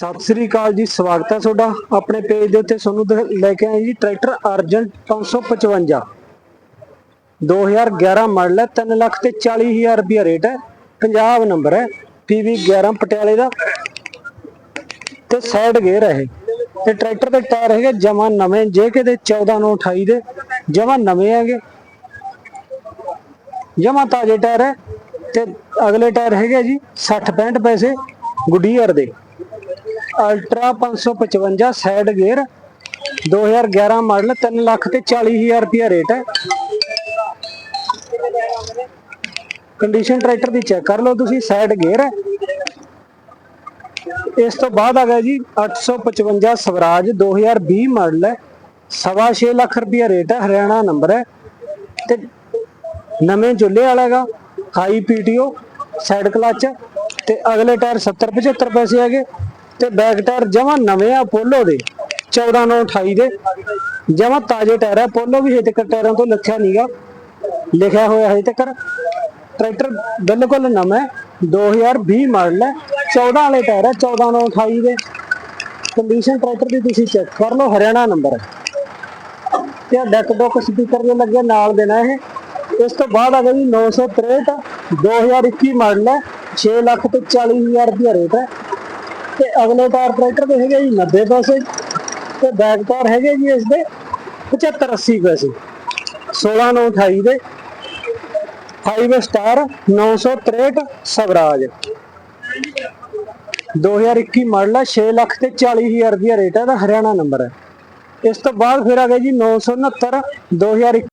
ਸਤਿ ਸ੍ਰੀ ਅਕਾਲ ਜੀ, ਸਵਾਗਤ ਹੈ ਤੁਹਾਡਾ ਆਪਣੇ ਪੇਜ ਦੇ ਉੱਤੇ ਤੁਹਾਨੂੰ ਲੈ ਕੇ ਆਏ ਜੀ, ਟਰੈਕਟਰ ਅਰਜਨ 555 2011 ਮਾਡਲ ਹੈ 3 ਲੱਖ ਤੇ 40 ਹਜ਼ਾਰ ਰੁਪਿਆ ਰੇਟ ਹੈ ਪੰਜਾਬ ਨੰਬਰ ਹੈ ਪੀਵੀ 11 ਪਟਿਆਲੇ ਦਾ। ਤੇ ਸਾਈਡ ਗੇਅਰ ਹੈ ਤੇ ਟਰੈਕਟਰ ਦੇ ਟਾਇਰ ਹੈਗੇ ਜਮਾ ਨਵੇਂ, ਜੇ ਕਿਤੇ 14 ਨੂੰ 28 ਦੇ, ਜਮਾ ਨਵੇਂ ਹੈਗੇ। ਜਮਾ ਤਾਜ਼ੇ ਟਾਇਰ ਹੈ, ਤੇ ਅਗਲੇ ਟਾਇਰ ਹੈਗੇ ਜੀ 60 65 ਪੈਸੇ ਗੁੱਡੀਅਰ ਦੇ। Ultra 555 side gear 2011 model 3 lakh ਤੇ 40 ਹਜ਼ਾਰ ਰੁਪਿਆ ਰੇਟ ਹੈ। ਕੰਡੀਸ਼ਨ ਟਰੈਕਟਰ ਦੀ ਚੈੱਕ ਕਰ ਲਓ ਤੁਸੀਂ ਸਾਈਡ ਗੇਅਰ ਹੈ। ਇਸ ਤੋਂ ਬਾਅਦ ਆ ਗਿਆ ਜੀ 855 ਸਵਰਾਜ 2020 ਮਾਡਲ ਹੈ। ਸਵਾ ਛੇ ਲੱਖ ਰੁਪਿਆ ਰੇਟ ਹੈ, ਹਰਿਆਣਾ ਨੰਬਰ ਹੈ। ਤੇ ਨਵੇਂ ਜੁੱਲੇ ਵਾਲਾ ਹੈਗਾ ਹਾਈ ਪੀਟੀਓ ਸਾਈਡ ਕਲਚ ਤੇ ਅਗਲੇ ਟਾਇਰ 70 75 ਪੈਸੇ ਹੈਗੇ। ਤੇ ਬੈਕ ਟਾਇਰ ਜਮਾ ਨਵੇਂ ਆ ਪੋਲੋ ਦੇ 14 9 28 ਦੇ। ਜਮਾ ਤਾਜ਼ੇ ਟਾਇਰ ਹੈ ਪੋਲੋ ਵੀ ਹਜੇ ਤੱਕ ਟਾਇਰਾਂ ਤੋਂ ਲੱਥਿਆ ਨਹੀਂਗਾ ਲਿਖਿਆ ਹੋਇਆ ਹਜੇ ਤੱਕ। ਟਰੈਕਟਰ ਬਿਲਕੁਲ ਨਵਾਂ 2020 ਮਾਡਲ ਹੈ 14 ਵਾਲੇ ਟਾਇਰ ਹੈ 14 9 28 ਦੇ। ਕੰਡੀਸ਼ਨ ਟਰੈਕਟਰ ਦੀ ਤੁਸੀਂ ਚੈੱਕ ਕਰ ਲਓ, ਹਰਿਆਣਾ ਨੰਬਰ ਹੈ। ਤੇ ਡੈਕ ਡੋਕ ਸਪੀਕਰ ਦੇ ਲੱਗੇ ਨਾਲ ਦੇਣਾ ਇਹ। ਇਸ ਤੋਂ ਬਾਅਦ ਆ ਗਿਆ ਜੀ 963 2021 ਮਾਡਲ ਹੈ 6 ਲੱਖ ਤੇ 40 ਹਜ਼ਾਰ ਰੁਪਇਆ ਰੇਟ ਹੈ। ਤੇ ਅਗਲੇ ਟਾਇਰ ਟਰੈਕਟਰ ਦੇ ਹੈਗੇ ਜੀ 90 ਪੈਸੇ ਤੇ ਬੈਕ ਟਾਇਰ ਹੈਗੇ ਜੀ ਇਸ ਦੇ 75 80 ਪੈਸੇ। 16 9 28 ਦੇ। 5 ਸਟਾਰ 963 ਸਵਰਾਜ। 2021 ਮਾਡਲ ਹੈ 6 ਲੱਖ ਤੇ 40 ਹਜ਼ਾਰ ਰੁਪਇਆ ਰੇਟ ਹੈ ਦਾ ਹਰਿਆਣਾ ਨੰਬਰ ਹੈ ਇਸ ਤੋਂ ਬਾਅਦ ਫਿਰ ਆ ਗਿਆ ਜੀ 969 2021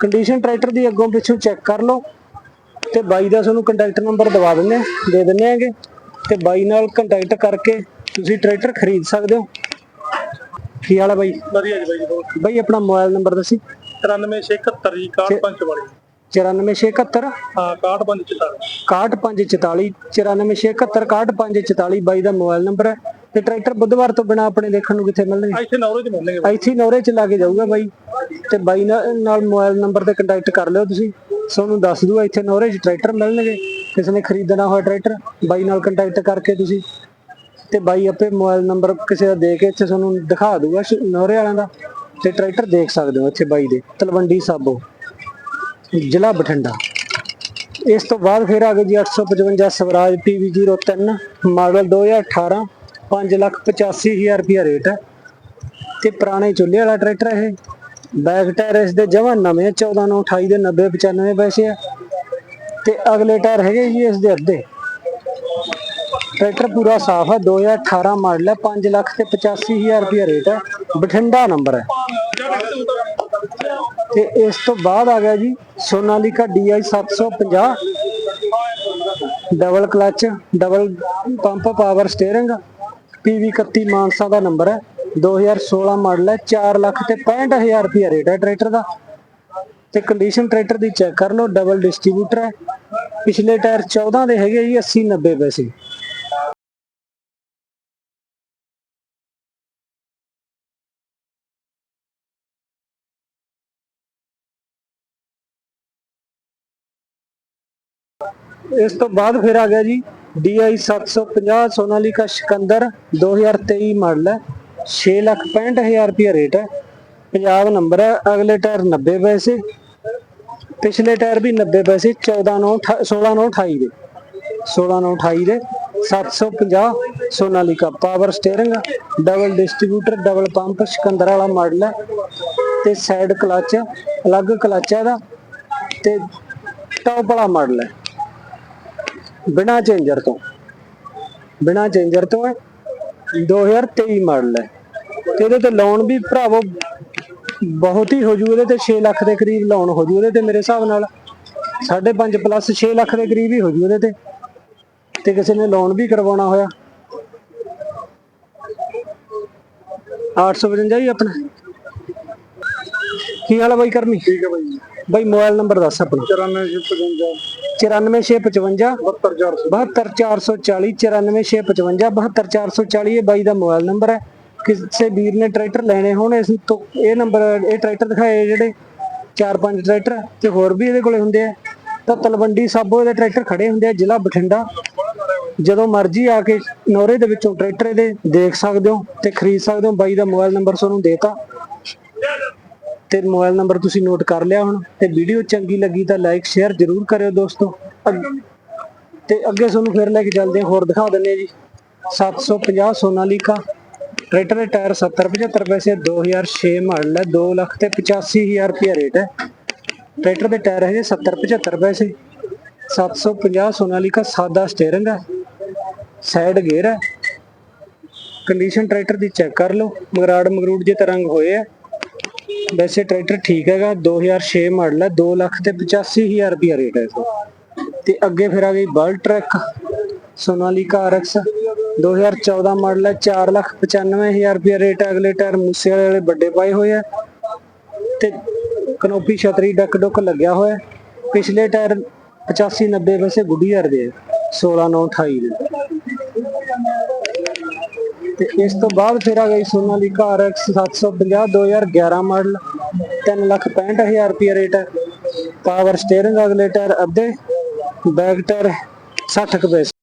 ਕੰਡੀਸ਼ਨ ਟਰੈਕਟਰ ਦੀ ਅੱਗੋਂ ਪਿੱਛੋਂ ਚੈੱਕ ਕਰ ਲਓ ਤੇ ਬਾਈ ਦਾ ਤੁਹਾਨੂੰ ਕੰਟੈਕਟ ਨੰਬਰ ਦਵਾ ਦਿੰਦੇ ਆ ਦੇ ਦਿੰਦੇ ਆਂਗੇ ਤੇ ਬਾਈ ਨਾਲ ਕੰਟੈਕਟ ਕਰਕੇ ਤੁਸੀਂ ਟਰੈਕਟਰ ਖਰੀਦ ਸਕਦੇ ਹੋ। ਕੀ ਹਾਲ ਹੈ ਬਾਈ? ਵਧੀਆ ਜੀ ਬਾਈ ਬਹੁਤ ਬਾਈ ਆਪਣਾ ਮੋਬਾਈਲ ਨੰਬਰ ਦੱਸੀ। 93671 ਜੀ 6544 9471 ਹਾਂ 6544 61544 94671 ਬਾਈ ਦਾ ਮੋਬਾਈਲ ਨੰਬਰ ਹੈ। ਤੇ ਟਰੈਕਟਰ ਬੁੱਧਵਾਰ ਤੋਂ ਬਿਨਾ ਆਪਣੇ ਦੇਖਣ ਨੂੰ ਕਿੱਥੇ ਮਿਲਣਗੇ? ਇੱਥੇ ਨੌਰੋ ਚ ਮਿਲਣਗੇ ਇੱਥੇ ਹੀ ਨੌਰੇ ਚ ਲਾ ਕੇ ਜਾਊਗਾ ਬਾਈ। ਤੇ ਬਾਈ ਨਾਲ ਨਾਲ ਮੋਬਾਈਲ ਨੰਬਰ ਤੇ ਕੰਟੈਕਟ ਕਰ ਲਿਓ ਤੁਸੀਂ। ਤੁਹਾਨੂੰ ਦੱਸ ਦੂਗਾ ਇੱਥੇ ਨੌਰੇ ਚ ਟਰੈਕਟਰ ਮਿਲਣਗੇ। ਕਿਸੇ ਨੇ ਖਰੀਦਣਾ ਹੋਇਆ ਟਰੈਕਟਰ ਬਾਈ ਨਾਲ ਕੰਟੈਕਟ ਕਰਕੇ ਤੁਸੀਂ। ਤੇ ਬਾਈ ਆਪੇ ਮੋਬਾਈਲ ਨੰਬਰ ਕਿਸੇ ਦਾ ਦੇ ਕੇ ਇੱਥੇ ਤੁਹਾਨੂੰ ਦਿਖਾ ਦੂਗਾ ਸ਼- ਨੌਰੇ ਵਾਲਿਆਂ ਦਾ। ਤੇ ਟਰੈਕਟਰ ਦੇਖ ਸਕਦੇ ਹੋ ਇੱਥੇ ਬਾਈ ਦੇ ਤਲਵੰਡੀ ਸਾਬੋ ਜ਼ਿਲ੍ਹਾ ਬਠਿੰਡਾ। ਇਸ ਤੋਂ ਬਾਅਦ ਫਿਰ ਆ ਗਏ ਜੀ 855 ਸਵਰਾਜ PV03 ਮਾਡਲ 2018 5 ਲੱਖ 85000 ਰੁਪਿਆ ਰੇਟ ਹੈ। ਤੇ ਪੁਰਾਣੇ ਚੁੱਲੇ ਵਾਲਾ ਟਰੈਕਟਰ ਇਹ। ਬੈਕ ਟਾਇਰ ਇਸ ਦੇ ਜਮਾਂ ਨਵੇਂ 14 ਨੂੰ 28 ਦੇ 90 95 ਪੈਸੇ ਆ। ਤੇ ਅਗਲੇ ਟਾਇਰ ਹੈਗੇ ਜੀ ਇਸ ਦੇ ਅੱਧੇ। ਟਰੈਕਟਰ ਪੂਰਾ ਸਾਫ਼ ਹੈ 2018 ਮਾਡਲ ਹੈ 5 ਲੱਖ ਤੇ 85000 ਰੁਪਏ ਰੇਟ ਹੈ। ਬਠਿੰਡਾ ਨੰਬਰ ਹੈ। ਤੇ ਇਸ ਤੋਂ ਬਾਅਦ ਆ ਗਿਆ ਜੀ Sonalika DI 750 double clutch, double pump, power steering PV31 Mansa ਦਾ ਨੰਬਰ ਹੈ। 2016 ਮਾਡਲ ਹੈ। 4 ਲੱਖ ਤੇ 65000 ਰੁਪਏ ਰੇਟ ਹੈ ਟਰੈਕਟਰ ਦਾ। ਤੇ ਕੰਡੀਸ਼ਨ ਟਰੈਕਟਰ ਦੀ ਚੈੱਕ ਕਰ ਲਓ। ਡਬਲ ਡਿਸਟ੍ਰੀਬਿਊਟਰ ਹੈ। ਪਿਛਲੇ ਟਾਇਰ 14 ਦੇ ਹੈਗੇ ਜੀ 80 90 ਪੈਸੇ। ਇਸ ਤੋਂ ਬਾਅਦ ਫਿਰ ਆ ਗਿਆ ਜੀ DI 750 ਸੋਨਾਲੀਕਾ ਸਿਕੰਦਰ 2023 ਮਾਡਲ ਹੈ। 6 ਲੱਖ 65000 ਰੁਪਇਆ ਰੇਟ ਹੈ। ਪੰਜਾਬ ਨੰਬਰ ਹੈ। ਅਗਲੇ ਟਾਇਰ 90 ਪੈਸੇ। ਪਿਛਲੇ ਟਾਇਰ ਵੀ 90 ਪੈਸੇ। 14 9 16 9 28 ਦੇ। 16 9 28 ਦੇ। 750 Sonalika power steering double distributor double pump Sikander ਵਾਲਾ ਮਾਡਲ ਹੈ। ਤੇ ਸਾਈਡ ਕਲਚ ਅਲੱਗ ਕਲਚ ਹੈ ਇਹਦਾ। ਤੇ ਟੌਪ ਵਾਲਾ ਮਾਡਲ ਹੈ। ਬਿਨਾ ਚੇਂਜਰ ਤੋਂ। ਬਿਨਾ ਚੇਂਜਰ ਤੋਂ ਹੈ। 2023 ਮਾਡਲ ਹੈ। ਤੇ ਇਹਦੇ ਤੇ ਲੋਨ ਵੀ ਭਰਾਵੋ ਬਹੁਤ ਹੀ ਹੋ ਜੂ। ਇਹਦੇ ਤੇ 6 ਲੱਖ ਦੇ ਕਰੀਬ ਲੋਨ ਹੋ ਜੂ ਇਹਦੇ ਤੇ ਮੇਰੇ ਹਿਸਾਬ ਨਾਲ। 5.5 ਪਲੱਸ 6 ਲੱਖ ਦੇ ਕਰੀਬ ਹੀ ਹੋ ਜੂ ਉਹਦੇ ਤੇ। ਤੇ ਕਿਸੇ ਨੇ ਲੋਨ ਵੀ ਕਰਵਾਉਣਾ ਹੋਇਆ। 855 ਜੀ ਆਪਣਾ। ਕੀ ਹਾਲ ਹੈ ਬਾਈ ਕਰਮੀ? ਠੀਕ ਹੈ ਬਾਈ। ਬਾਈ ਮੋਬਾਈਲ ਨੰਬਰ ਦੱਸ ਆਪਣਾ। 9455 94655 72440 72440 94655 ਇਹ ਬਾਈ ਦਾ ਮੋਬਾਈਲ ਨੰਬਰ ਹੈ। ਕਿਸੇ ਵੀਰ ਨੇ ਟਰੈਕਟਰ ਲੈਣੇ ਹੋਣ ਇਸ ਤੋਂ ਇਹ ਨੰਬਰ ਇਹ ਟਰੈਕਟਰ ਦਿਖਾਏ ਜਿਹੜੇ ਚਾਰ ਪੰਜ ਟਰੈਕਟਰ ਤੇ ਹੋਰ ਵੀ ਇਹਦੇ ਕੋਲੇ ਹੁੰਦੇ ਆ। ਤਾਂ ਤਲਵੰਡੀ ਸਾਬੋ ਦੇ ਟਰੈਕਟਰ ਖੜੇ ਹੁੰਦੇ ਆ ਜ਼ਿਲ੍ਹਾ ਬਠਿੰਡਾ। ਜਦੋਂ ਮਰਜ਼ੀ ਆ ਕੇ ਨੋਰੇ ਦੇ ਵਿੱਚੋਂ ਟਰੈਕਟਰ ਇਹਦੇ ਦੇਖ ਸਕਦੇ ਹੋ ਤੇ ਖਰੀਦ ਸਕਦੇ ਹੋ। ਬਾਈ ਦਾ ਮੋਬਾਈਲ ਨੰਬਰ ਤੁਹਾਨੂੰ ਦੇਤਾ। ਤੇ ਮੋਬਾਈਲ ਨੰਬਰ ਤੁਸੀਂ ਨੋਟ ਕਰ ਲਿਆ ਹੁਣ ਤੇ ਵੀਡੀਓ ਚੰਗੀ ਲੱਗੀ ਤਾਂ ਲਾਈਕ, ਸ਼ੇਅਰ ਜ਼ਰੂਰ ਕਰਿਓ ਦੋਸਤੋ। ਅੱਗ- ਤੇ ਅੱਗੇ ਤੁਹਾਨੂੰ ਫਿਰ ਲੈ ਕੇ ਚੱਲਦੇ ਹੋਰ ਦਿਖਾ ਦਿੰਦੇ ਆ ਜੀ। 750 ਸੋਨਾਲੀਕਾ, ਟਰੈਕਟਰ ਦੇ ਟਾਇਰ 70 75 ਪੈਸੇ 2006 ਮਾਡਲ ਹੈ 2 ਲੱਖ ਤੇ 85000 ਰੁਪਏ ਰੇਟ ਹੈ। ਟਰੈਕਟਰ ਦੇ ਟਾਇਰ ਹੈਗੇ 70 75 ਪੈਸੇ 750 ਸੋਨਾਲੀਕਾ ਸਾਦਾ ਸਟੀਅਰਿੰਗ ਹੈ, ਸਾਈਡ ਗੇਅਰ ਹੈ। ਕੰਡੀਸ਼ਨ ਟਰੈਕਟਰ ਦੀ ਚੈੱਕ ਕਰ ਲਓ ਮਗਰਾੜ ਮਗਰੂੜ ਜੇ ਤਰੰਗ ਹੋਏ ਆ। ਵੈਸੇ ਟਰੈਕਟਰ ਠੀਕ ਹੈਗਾ 2006 ਮਾਡਲ ਹੈ 2 ਲੱਖ ਤੇ 85000 ਰੁਪਏ ਰੇਟ ਹੈ ਇਸਦਾ ਤੇ ਅੱਗੇ ਫਿਰ ਆ ਗਈ belt track Sonalika RX 2014 model ਹੈ 4 ਲੱਖ 95000 ਰੁਪਏ ਰੇਟ ਹੈ, ਅਗਲੇ ਟਾਇਰ ਮੂਸੇ ਵਾਲੇ ਵੱਡੇ ਪਾਏ ਹੋਏ ਆ ਤੇ ਕਨੋਪੀ ਛਤਰੀ ਡੱਕ ਡੁੱਕ ਲੱਗਿਆ ਹੋਇਆ ਪਿਛਲੇ ਟਾਇਰ 85 90 ਵੈਸੇ ਗੁੱਡੀਅਰ ਦੇ 16 9 28 ਦੇ। ਤੇ ਇਸ ਤੋਂ ਬਾਅਦ ਫਿਰ ਆ ਗਈ ਸੋਨਾਲੀਕਾ RX 750 2011 ਮਾਡਲ 3 ਲੱਖ 65000 ਰੁਪਏ ਰੇਟ ਹੈ। ਪਾਵਰ ਸਟੀਅਰਿੰਗ ਅਗਲੇ ਅੱਧੇ ਬੈਕ ਟਾਇਰ 60 ਕੁ ਪੈਸੇ।